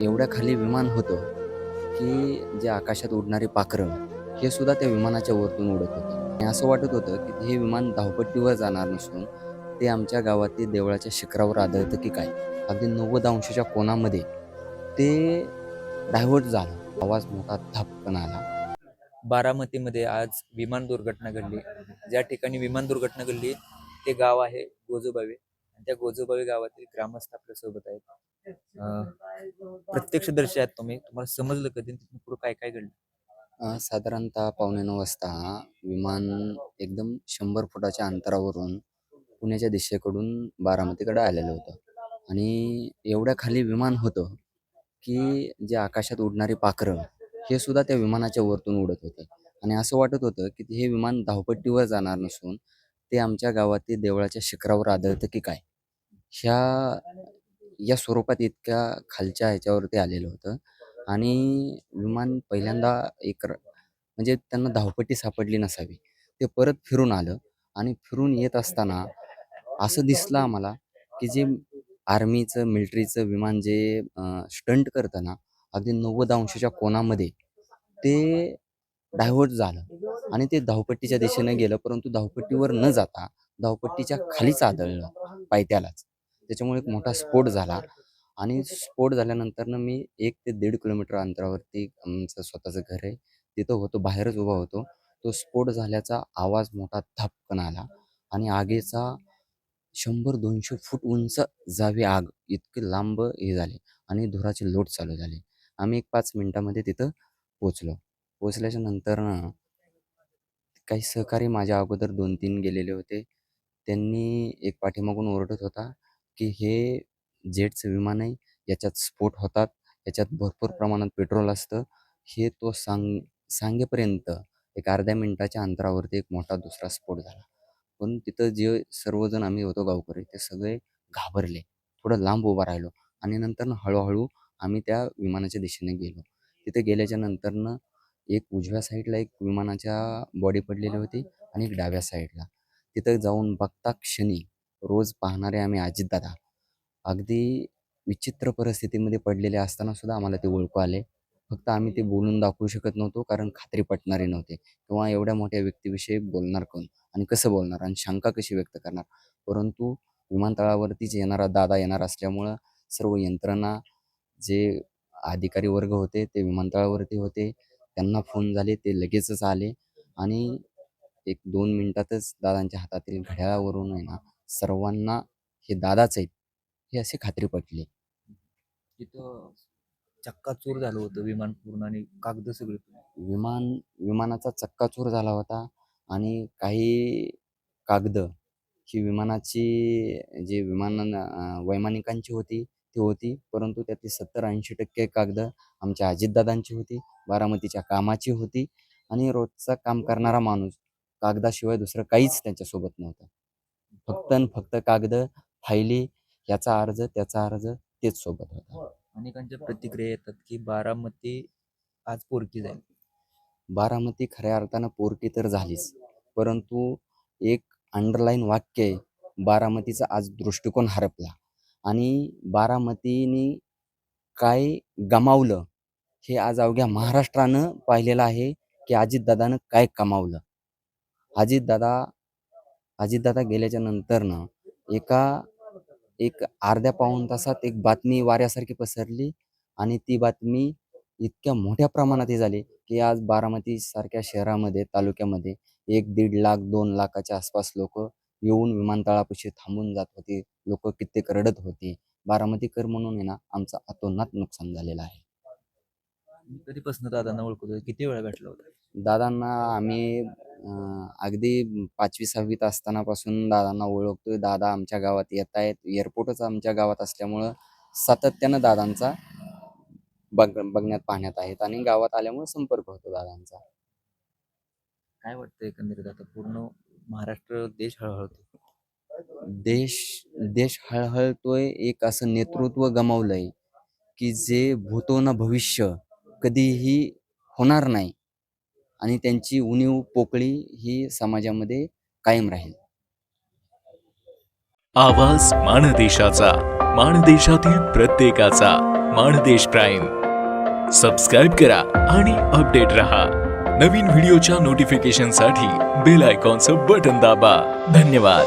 एवढ्या खाली विमान होतं की जे आकाशात उडणारी पाखरं हे सुद्धा त्या विमानाच्या वरतून उडत होते. आणि असं वाटत होतं की हे विमान धावपट्टीवर जाणार नसून ते आमच्या गावातील देवळाच्या शिखरावर आदळतं की काय? अगदी नव्वद अंशाच्या कोणामध्ये ते डायव्हर्ट झालं. आवाज मोठा थपकन आला. बारामतीमध्ये आज विमान दुर्घटना घडली. ज्या ठिकाणी विमान दुर्घटना घडली ते गाव आहे गोजोबावे. आणि त्या गोजोबावी गावातील ग्रामस्थ आपल्यासोबत आहेत. प्रत्यक्षदर्शी आहेत तुम्ही तुम्हाला समजलं कधी तिथून पुढे काय काय घडलं? अं, साधारणतः पावणे नऊ वाजता विमान एकदम शंभर फुटाच्या अंतरावरून पुण्याच्या दिशेकडून बारामतीकडे आलेलं होतं. आणि एवढ्या खाली विमान होतं की जे आकाशात उडणारी पाखरं हे सुद्धा त्या विमानाच्या वरतून उडत होते. आणि असं वाटत होतं की हे विमान धावपट्टीवर जाणार नसून ते आमच्या गावातील देवळाच्या शिखरावर आदळतं की काय? ह्या या स्वरूपात इतक्या खालच्या ह्याच्यावरती आलेलं होतं. आणि विमान पहिल्यांदा एक म्हणजे त्यांना धावपट्टी सापडली नसावी. ते परत फिरून आलं आणि फिरून येत असताना असं दिसलं आम्हाला की जे आर्मीचं मिलिटरीचं विमान जे स्टंट करतं ना अगदी नव्वद अंशाच्या कोणामध्ये ते डायव्हर्ट झालं आणि ते धावपट्टीच्या दिशेने गेलं परंतु धावपट्टीवर न जाता धावपट्टीच्या खालीच आदळलं पायथ्यालाच. त्याच्यामुळे एक मोठा स्फोट झाला. आणि स्फोट झाल्यानंतरनं मी एक ते दीड किलोमीटर अंतरावरती आमचं स्वतःचं घर आहे. तिथं होतो बाहेरच उभा होतो. तो स्फोट झाल्याचा आवाज मोठा धपकन आला. आणि आगीचा शंभर दोनशे फूट उंच जावी आग इतकी लांब हे झाले आणि धुराची लोट चालू झाली. आम्ही एक पाच मिनटामध्ये तिथं पोचलो पोचल्याच्या नंतरनं काही सहकारी माझ्या अगोदर दोन तीन गेलेले होते. त्यांनी एक पाठीमागून ओरडत होता. की हे जेटचं विमान आहे याच्यात स्फोट होतात याच्यात भरपूर प्रमाणात पेट्रोल असतं. हे तो सांग सांगेपर्यंत एक अर्ध्या मिनिटाच्या अंतरावरती एक मोठा दुसरा स्फोट झाला. पण तिथं जे सर्वजण आम्ही होतो गावकरी ते सगळे घाबरले. थोडं लांब उभा राहिलो आणि नंतर हळूहळू आम्ही त्या विमानाच्या दिशेने गेलो. तिथे गेल्याच्या नंतरनं एक उजव्या साईडला एक विमानाच्या बॉडी पडलेली होती आणि एक डाव्या साईडला. तिथं जाऊन बघता क्षणी रोज पाहणारे आम्ही अजितदादा अगदी विचित्र परिस्थितीमध्ये पडलेले असताना सुद्धा आम्हाला ते ओळखू आले. फक्त आम्ही ते बोलून दाखवू शकत नव्हतो कारण खात्री पटणारे नव्हते. किंवा एवढ्या मोठ्या व्यक्तीविषयी बोलणार कोण? आणि कसं बोलणार? आणि शंका कशी व्यक्त करणार? परंतु विमानतळावरतीच येणारा दादा येणार असल्यामुळं सर्व यंत्रणा जे अधिकारी वर्ग होते ते विमानतळावरती होते. त्यांना फोन झाले ते लगेचच आले. आणि एक दोन मिनटातच दादांच्या हातातील घड्याळावरून आहे ना सर्वांना हे दादाच आहेत हे असे खात्री पटली. तिथं चक्काचूर झालं होतं विमान पूर्ण आणि कागद सगळे विमान विमानाचा चक्काचूर झाला होता आणि काही कागद ही विमानाची जी विमान वैमानिकांची होती ती होती. परंतु त्यातली सत्तर ऐंशी टक्के कागद आमच्या अजितदादांची होती बारामतीच्या कामाची होती आणि रोजचा काम करणारा माणूस. कागदाशिवाय दुसरं काहीच त्यांच्यासोबत नव्हतं. फक्त आणि फक्त कागद फायली याचा अर्ज त्याचा अर्ज तेच सोबत होता. अनेकांच्या प्रतिक्रिया येतात की बारामती आज पोरकी जाईल बारामती खऱ्या अर्थानं पोरकी तर झालीच. परंतु एक अंडरलाईन वाक्य आहे बारामतीचा आज दृष्टिकोन हरपला. आणि बारामतीने काय गमावलं हे आज अवघ्या महाराष्ट्रानं पाहिलेलं आहे की अजितदादानं काय कमावलं. अजितदादा अजितदादा गेल्याच्या नंतरनं एका एक अर्ध्या पाऊण तासात एक बातमी वाऱ्यासारखी पसरली आणि ती बातमी इतक्या मोठ्या प्रमाणात झाली की आज बारामती सारख्या शहरामध्ये तालुक्यामध्ये एक दीड लाख दोन लाखाच्या आसपास लोक येऊन विमानतळापाशी थांबून जात होते. लोक कित्येक रडत होते. बारामतीकर म्हणून आहे ना आमचं अतोनात नुकसान झालेलं आहे. कधीपासून दादांना ओळखतो किती वेळा भेटला होता? दादांना आम्ही अं, अगदी पाचवी सहावीत असतानापासून दादांना ओळखतोय. दादा आमच्या गावात येत आहेत. एअरपोर्टच आमच्या गावात असल्यामुळं सातत्यानं दादांचा बघ बघण्यात पाहण्यात आहेत आणि गावात आल्यामुळे संपर्क होतो दादांचा. काय वाटतं एकंदरीत आता पूर्ण महाराष्ट्र देश हळहळतो देश देश हळहळतोय एक असं नेतृत्व गमावलंय की जे भूतो न भविष्य कधीही होणार नाही. आणि त्यांची उणीव पोकळी ही समाजामध्ये कायम राहील. आवाज मानदेशाचा माणदेशातील प्रत्येकाचा माणदेश प्राईम. सबस्क्राईब करा आणि अपडेट रहा. नवीन व्हिडिओच्या नोटिफिकेशनसाठी बेल आयकॉनचं बटन दाबा. धन्यवाद.